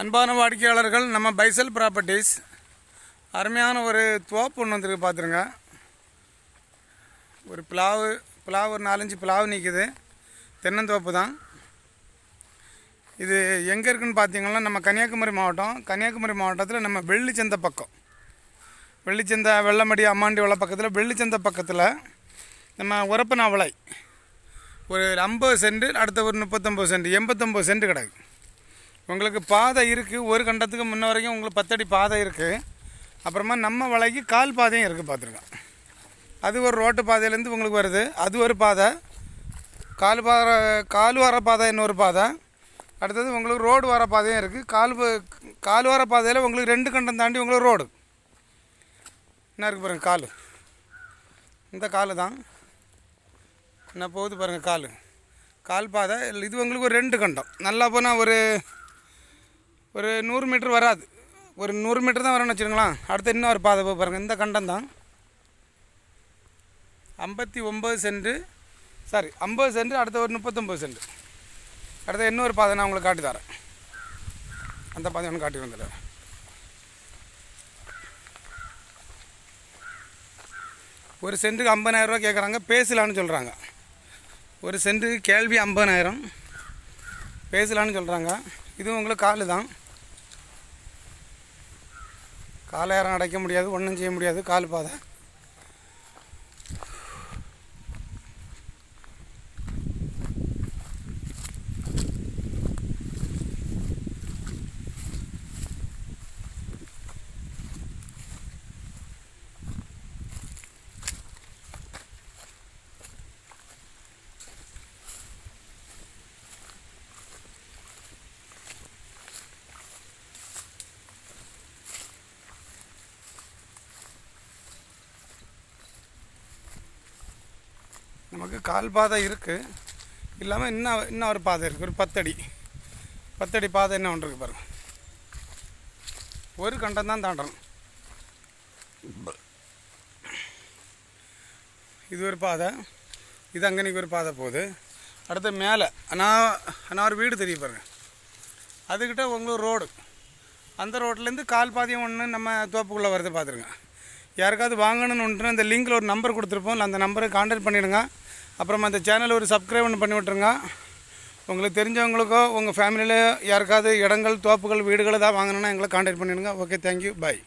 அன்பான வாடிக்கையாளர்கள் நம்ம பைசல் ப்ராப்பர்ட்டிஸ் அருமையான ஒரு தோப்பு ஒன்று வந்துருக்கு பார்த்துருங்க ஒரு பிளாவு பிளாவு ஒரு நாலஞ்சு பிளாவு நிற்கிது தென்னந்தோப்பு தான். இது எங்கே இருக்குன்னு பார்த்தீங்கன்னா நம்ம கன்னியாகுமரி மாவட்டம். கன்னியாகுமரி மாவட்டத்தில் நம்ம வெள்ளிச்சந்தை பக்கம். வெள்ளிச்சந்தை வெள்ளமடி அம்மாண்டி வள பக்கத்தில் வெள்ளிச்சந்தை பக்கத்தில் நம்ம உரப்பனாவளை. ஒரு ஐம்பது சென்ட் அடுத்த ஒரு முப்பத்தொம்பது சென்ட் எண்பத்தொம்பது சென்ட் கிடக்கு. உங்களுக்கு பாதை இருக்குது ஒரு கண்டத்துக்கு முன்ன வரைக்கும் உங்களுக்கு பத்தடி பாதை இருக்குது அப்புறமா நம்ம வலைக்கு கால் பாதையும் இருக்குது பார்த்துருக்கோம் அது ஒரு ரோட்டு பாதையிலேருந்து உங்களுக்கு வருது. அது ஒரு பாதை. கால் பாறை கால் வார பாதை இன்னொரு பாதை. அடுத்தது உங்களுக்கு ரோடு வர பாதையும் இருக்குது கால் கால் வார பாதையில் உங்களுக்கு ரெண்டு கண்டம் தாண்டி உங்களுக்கு ரோடு என்ன இருக்குது பாருங்கள் கால். இந்த கால் தான். என்ன போகுது பாருங்கள் கால். கால் பாதை. இது உங்களுக்கு ஒரு ரெண்டு கண்டம். நல்லா போனால் ஒரு ஒரு நூறு மீட்ரு வராது. ஒரு நூறு மீட்ரு தான் வரும்னு வச்சுருங்களேன் அடுத்து இன்னும் ஒரு பாதை போய் பாருங்கள் இந்த கண்டம் தான். ஐம்பத்தி ஒம்பது சென்ட்டு சாரி ஐம்பது சென்ட் அடுத்த ஒரு முப்பத்தொம்பது சென்ட். அடுத்த இன்னொரு பாதை நான் உங்களுக்கு காட்டி தரேன். அந்த பாதை ஒன்று காட்டி வந்துடுறேன். ஒரு சென்ட்டுக்கு ஐம்பதாயிரரூவா கேட்குறாங்க பேசலான்னு சொல்கிறாங்க ஒரு சென்ட்டுக்கு கேள்வி ஐம்பதாயிரம். பேசலான்னு சொல்கிறாங்க இதுவும் உங்களுக்கு காலு தான். காலையாரம் அடைக்க முடியாது ஒன்றும் செய்ய முடியாது கால் பாதை. நமக்கு கால் பாதை இருக்குது இல்லாமல் இன்னும் இன்னும் ஒரு பாதை இருக்குது ஒரு பத்தடி. பத்தடி பாதை என்ன ஒன்று இருக்கு பாருங்கள் ஒரு கண்டம் தான் தாண்டணும். இது ஒரு பாதை. இது அங்கனைக்கு ஒரு பாதை போகுது. அடுத்து மேலே. நான் நான் ஒரு வீடு தெரியும் பாருங்கள் அதுக்கிட்ட உங்களுக்கு ரோடு. அந்த ரோட்லேருந்து கால் பாதையும் ஒன்று நம்ம தோப்புக்குள்ளே வருது பார்த்துருங்க யாருக்காவது வாங்கணும்னு ஒன்று அந்த லிங்கில் ஒரு நம்பர் கொடுத்துருப்போம் அந்த நம்பரை கான்டாக்ட் பண்ணிவிடுங்க அப்புறம் அந்த சேனலை ஒரு சப்ஸ்கிரைப் ஒன்று பண்ணி விட்ருங்க உங்களுக்கு தெரிஞ்சவங்களுக்கோ உங்கள் ஃபேமிலியில் யாருக்காவது இடங்கள் தோப்புகள் வீடுகள் ஏதாவது வாங்கணுன்னா எங்களை காண்டாக்ட் பண்ணிவிடுங்க ஓகே தேங்க்யூ பாய்